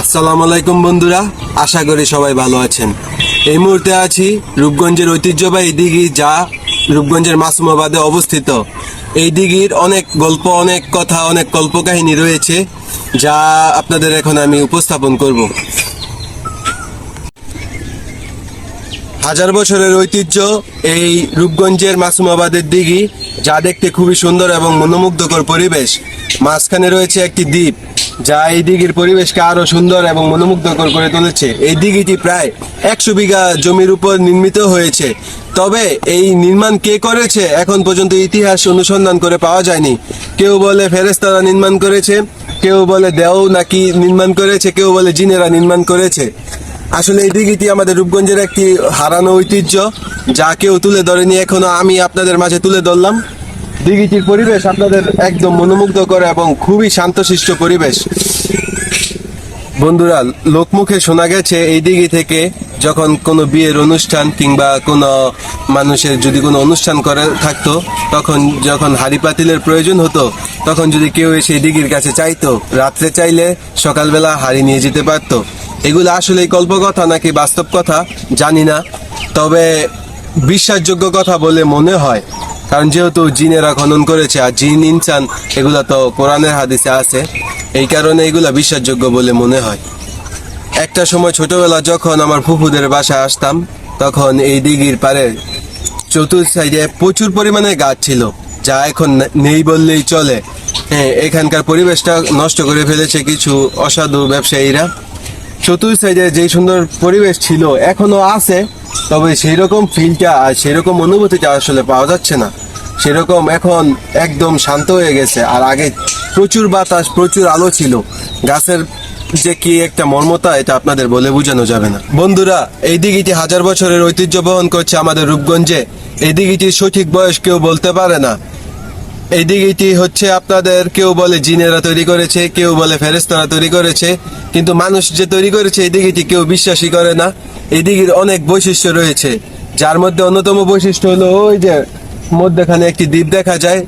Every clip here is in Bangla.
আসসালামু আলাইকুম বন্ধুরা, আশা করি সবাই ভালো আছেন। এই মুহূর্তে আছি রূপগঞ্জের ঐতিহ্যবাহী দিঘি যা রূপগঞ্জের মাসুমাবাদে অবস্থিত। এই দিঘির অনেক গল্প, অনেক কথা, অনেক কল্পকাহিনী রয়েছে, যা আপনাদের এখন আমি উপস্থাপন করব। হাজার বছরের ঐতিহ্য এই রূপগঞ্জের মাসুমাবাদের দিঘি, যা দেখতে খুবই সুন্দর এবং মনোমুগ্ধকর পরিবেশ। মাঝখানে রয়েছে একটি দ্বীপ যা এই দিঘির পরিবেশকে আরও সুন্দর এবং মনোমুগ্ধকর করে তুলেছে। এই দিঘিটি প্রায় একশো বিঘা জমির উপর নির্মিত হয়েছে। তবে এই নির্মাণ কে করেছে এখন পর্যন্ত ইতিহাস অনুসন্ধান করে পাওয়া যায়নি। কেউ বলে ফেরেস্তারা নির্মাণ করেছে, কেউ বলে দেও নাকি নির্মাণ করেছে, কেউ বলে জিনেরা নির্মাণ করেছে। আসলে এই দিঘিটি আমাদের রূপগঞ্জের একটি হারানো ঐতিহ্য, যা কেউ তুলে ধরেনি। এখনও আমি আপনাদের মাঝে তুলে ধরলাম। দিঘিটির পরিবেশ আপনাদের একদম মনোমুগ্ধ করে এবং খুবই শান্তশিষ্ট পরিবেশ। বন্ধুরা, লোকমুখে শোনা গেছে এই দিঘি থেকে যখন কোনো বিয়ের অনুষ্ঠান কিংবা কোনো মানুষের যদি কোনো অনুষ্ঠান করে থাকতো, তখন যখন হাড়ি পাতিলের প্রয়োজন হতো, তখন যদি কেউ এসে দিঘির কাছে চাইতো, রাত্রে চাইলে সকালবেলা হাড়ি নিয়ে যেতে পারতো। এগুলো আসলে কল্পকথা নাকি বাস্তব কথা? জানি না। তবে বিশ্বাসযোগ্য কথা বলে মনে হয় কারণ যেহেতু জিনেরা খনন করেছে আর জিন, ইনসান, এগুলো তো কোরআনের হাদিসে আছে, এই কারণে এগুলা বিশ্বাসযোগ্য বলে মনে হয়। একটা সময় ছোটবেলা যখন আমার ফুফুদের বাসায় আসতাম, তখন এই দিঘির পারে চতুর্থ সাইডে প্রচুর পরিমাণে গাছ ছিল, যা এখন নেই বললেই চলে। হ্যাঁ এখানকার পরিবেশটা নষ্ট করে ফেলেছে কিছু অসাধু ব্যবসায়ীরা। চতুর্থ সাইডে যে সুন্দর পরিবেশ ছিল, এখনও আছে তবে সেই রকম ফিলটা আর সেই রকম অনুভূতিটা আসলে পাওয়া যাচ্ছে না, সেরকম এখন একদম শান্ত হয়ে গেছে। আর আগে প্রচুর বাতাস, প্রচুর আলো ছিল। গাছের যে কি একটা মর্মতা, এটা আপনাদের বলে বোঝানো যাবে না। বন্ধুরা, এই দিঘিটি হাজার বছরের ঐতিহ্য বহন করছে আমাদের রূপগঞ্জে। এই দিঘিটির সঠিক বয়স কেউ বলতে পারে না। এই দিঘিটি হচ্ছে আপনাদের, কেউ বলে জিনেরা তৈরি করেছে, কেউ বলে ফেরেস্তারা তৈরি করেছে। কিন্তু মানুষ যে তৈরি করেছে এই দিঘিটি কেউ বিশ্বাসই করে না। এই দিঘির অনেক বৈশিষ্ট্য রয়েছে। যার মধ্যে অন্যতম বৈশিষ্ট্য হলো ওই যে মধ্যখানে একটি দ্বীপ দেখা যায়।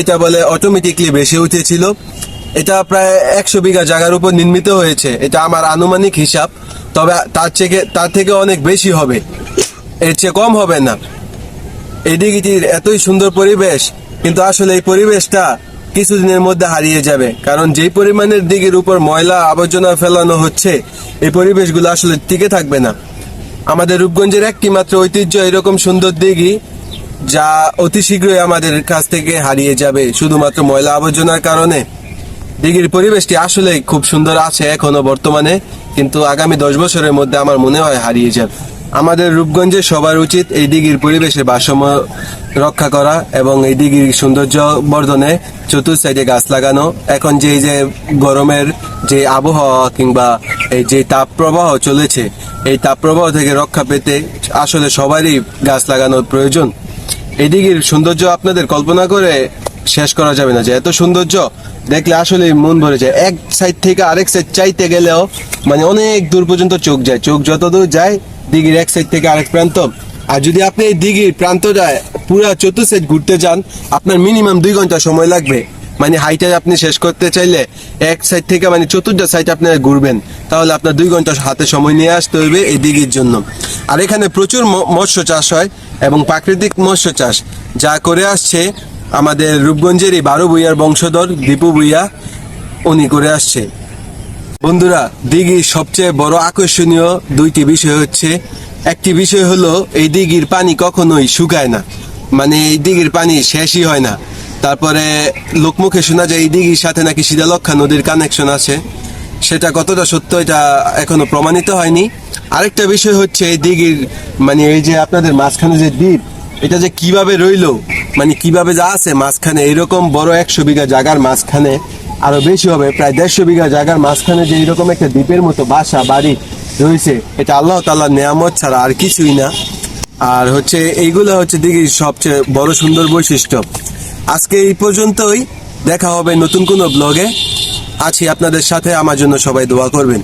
এটা বলে অটোমেটিকলি বেশি উঠেছিল। এটা প্রায় একশো বিঘা জায়গার উপর নির্মিত হয়েছে। এটা আমার আনুমানিক হিসাব। তবে তার থেকে তার থেকে অনেক বেশি হবে। এর চেয়ে কম হবে না। এই দিঘিটির এতই সুন্দর পরিবেশ, কিন্তু আসলে এই পরিবেশটা কিছুদিনের মধ্যে হারিয়ে যাবে। কারণ যেই পরিমাণের দিঘির উপর ময়লা আবর্জনা ফেলানো হচ্ছে, এই পরিবেশগুলো আসলে টিকে থাকবে না। আমাদের রূপগঞ্জের একটিমাত্র ঐতিহ্য এরকম সুন্দর দিঘি, যা অতি শীঘ্রই আমাদের কাছ থেকে হারিয়ে যাবে শুধুমাত্র ময়লা আবর্জনার কারণে। দিঘির পরিবেশটি আসলে খুব সুন্দর আছে এখনও বর্তমানে, কিন্তু আগামী দশ বছরের মধ্যে আমার মনে হয় হারিয়ে যাবে। আমাদের রূপগঞ্জে সবার উচিত এই দিঘির পরিবেশে ভারসাম্য রক্ষা করা এবং এই দিঘির সৌন্দর্য বর্ধনে চতুর্থ সাইডে গাছ লাগানো। এখন যে যে গরমের যে আবহাওয়া কিংবা এই যে তাপ প্রবাহ চলেছে, এই তাপ প্রবাহ থেকে রক্ষা পেতে আসলে সবারই গাছ লাগানোর প্রয়োজন। এই দিঘির সৌন্দর্য আপনাদের কল্পনা করে শেষ করা যাবে না যে এত সৌন্দর্য। দেখলে আসলে মন ভরে যায়। এক সাইড থেকে আরেক সাইড চাইতে গেলেও মানে অনেক দূর পর্যন্ত চোখ যায়। চোখ যত দূর যায় দিঘির এক সাইড থেকে আরেক প্রান্ত। আর যদি আপনি এই দিঘির প্রান্তটা পুরো চতুর্থ সাইড ঘুরতে যান, আপনার মিনিমাম দুই ঘণ্টা সময় লাগবে। মানে হাইটা আপনি শেষ করতে চাইলে এক সাইড থেকে মানে চতুর্থ সাইড আপনারা ঘুরবেন। তাহলে আপনার দুই ঘণ্টা হাতে সময় নিয়ে আসতে হইবে এই দিঘির জন্য। আর এখানে প্রচুর মৎস্য চাষ হয় এবং প্রাকৃতিক মৎস্য চাষ। যা করে আসছে আমাদের রূপগঞ্জেরই বারো ভুইয়ার বংশধর দীপু ভুইয়া, উনি করে আসছে। বন্ধুরা, দিঘির সবচেয়ে বড় আকর্ষণীয় দুইটি বিষয় হচ্ছে, একটি বিষয় হলো, এই দিঘির পানি কখনোই শুকায় না। মানে এই দিঘির পানি শেষই হয় না। তারপরে লোকমুখে শোনা যায়, এই দিঘির সাথে নাকি শীতলক্ষা নদীর কানেকশন আছে। সেটা কতটা সত্য, এটা এখনও প্রমাণিত হয়নি। আরেকটা বিষয় হচ্ছে, এই দিঘির মানে এই যে আপনাদের মাঝখানে যে দ্বীপ, এটা যে কীভাবে রইল মানে কীভাবে যা আছে মাঝখানে, এরকম বড় একশো বিঘা জায়গার মাঝখানে আরও বেশি হবে। প্রায় দেড়শো বিঘা জায়গার মাঝখানে যে এইরকম একটা দ্বীপের মতো বাসা, বাড়ি রয়েছে, এটা আল্লাহ তাল্লাহ নেয়ামত ছাড়া আর কিছুই না। আর হচ্ছে এইগুলো হচ্ছে দিঘির সবচেয়ে বড় সুন্দর বৈশিষ্ট্য। আজকে এই পর্যন্তই। দেখা হবে নতুন কোনো ব্লগে। আছি আপনাদের সাথে। আমার জন্য সবাই দোয়া করবেন।